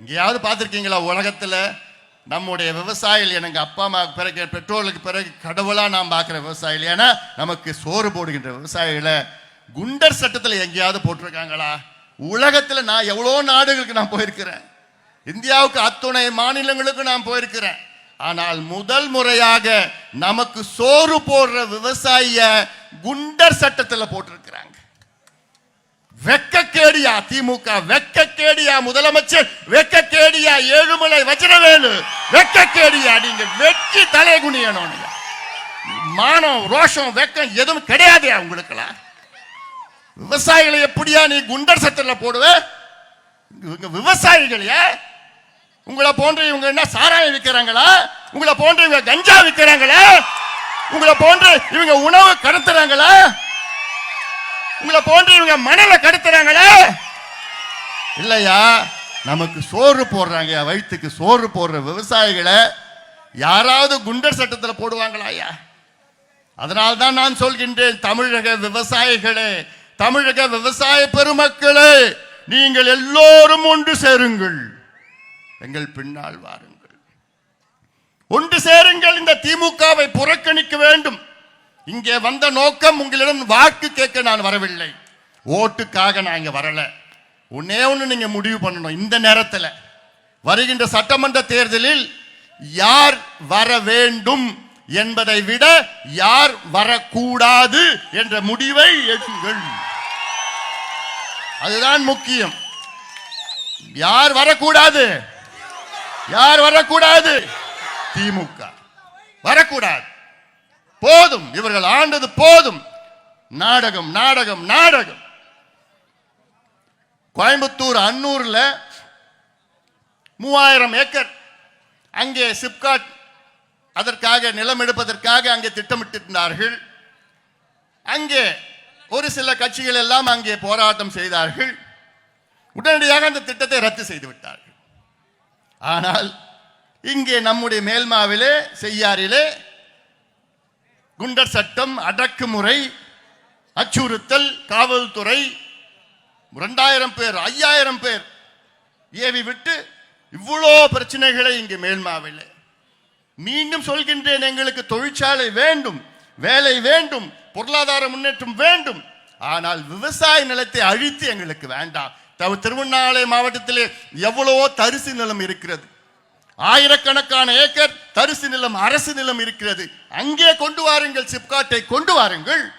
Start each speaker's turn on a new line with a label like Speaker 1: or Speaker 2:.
Speaker 1: இங்கேயாவது பார்த்துருக்கீங்களா? உலகத்தில் நம்முடைய விவசாயிகள் எனக்கு அப்பா அம்மா பிறகு பெற்றோர்களுக்கு பிறகு கடவுளாக நாம் பார்க்குற விவசாயிகள். ஏன்னா நமக்கு சோறு போடுகின்ற விவசாயிகளை குண்டர் சட்டத்தில் எங்கேயாவது போட்டிருக்காங்களா? உலகத்தில் நான் எவ்வளோ நாடுகளுக்கு நான் போயிருக்கிறேன். இந்தியாவுக்கு அத்துணை மாநிலங்களுக்கு நான் போயிருக்கிறேன். ஆனால் முதல் முறையாக நமக்கு சோறு போடுற விவசாயிய குண்டர் சட்டத்தில் போட்டிருக்கிறாங்க. வெக்க திமுக வெக்கக்கேடியா முதலமைச்சர் வெக்கக்கேடியா ஏழுமலை வஜ்ரவேலு வெக்கக்கேடியா நீங்க வெட்டி தலை குனியணும் மானம் ரோஷம் வெக்கம் எதுவும் கிடையாதே உங்களுக்கெல்லாம் விவசாயிகளை எப்படியா நீ குண்டர் சட்டத்துல போடுவேன் இவங்க உங்களை போன்ற இவங்க என்ன சாராயம் விற்கிறாங்களா? உங்களை போன்ற இவங்க கஞ்சா விற்கிறாங்களா? உங்களை போன்ற இவங்க உணவு கடத்துறாங்களா? உங்களை போன்ற இவங்க மணலை கடத்துறாங்களா? இல்லையா? நமக்கு சோறு போடுறாங்க. வயிற்றுக்கு சோறு போடுற விவசாயிகளை யாராவது குண்டர் சட்டத்தில் போடுவாங்களா ஐயா? அதனால் தான் நான் சொல்கின்றேன் தமிழக விவசாயிகளே தமிழக விவசாய பெருமக்களே நீங்கள் எல்லோரும் ஒன்று சேருங்கள். எங்கள் பின்னால் வாருங்கள். ஒன்று சேருங்கள். இந்த திமுகவை புறக்கணிக்க வேண்டும். இங்கே வந்த நோக்கம் உங்களிடம் வாக்கு கேட்க நான் வரவில்லை. ஓட்டுக்காக நான் இங்கே வரலை. ஒன்னே ஒன்று நீங்கள் முடிவு பண்ணணும் இந்த நேரத்தில். வருகின்ற சட்டமன்ற தேர்தலில் யார் வர வேண்டும் என்பதை விட யார் வரக்கூடாது என்ற முடிவை எடுங்கள். அதுதான் முக்கியம். யார் வரக்கூடாது? யார் வரக்கூடாது? திமுக. வரக்கூடாது. போதும். இவர்கள் ஆண்டது போதும். நாடகம் நாடகம் நாடகம். கோயம்புத்தூர் அன்னூரில் மூவாயிரம் ஏக்கர். அங்கே சிப்காட் அதற்காக நிலம் எடுப்பதற்காக அங்கே திட்டமிட்டிருந்தார்கள். அங்கே ஒரு சில கட்சிகள் எல்லாம் அங்கே போராட்டம் செய்தார்கள். உடனடியாக அந்த திட்டத்தை ரத்து செய்து விட்டார்கள். ஆனால் இங்கே நம்முடைய மேல்மாவிலே செய்யாரிலே குண்டர் சட்டம் அடக்குமுறை அச்சுறுத்தல் காவல்துறை ரெண்டாயிரம் பேர் ஐயாயிரம் பேர் ஏவி விட்டு இவ்வளோ பிரச்சனைகளை இங்கே மேல்மாவிலே. மீண்டும் சொல்கின்றேன் எங்களுக்கு தொழிற்சாலை வேண்டும் வேலை வேண்டும் பொருளாதார முன்னேற்றம் வேண்டும். ஆனால் விவசாய நிலத்தை அழித்து எங்களுக்கு வேண்டாம். தவ- திருவண்ணாமலை மாவட்டத்திலே எவ்வளவோ தரிசு நிலம் இருக்கிறது. ஆயிரக்கணக்கான ஏக்கர் தரிசு நிலம் அரசு நிலம் இருக்கிறது. அங்கே கொண்டு வாருங்கள் சிப்காட்டை கொண்டு வாருங்கள்.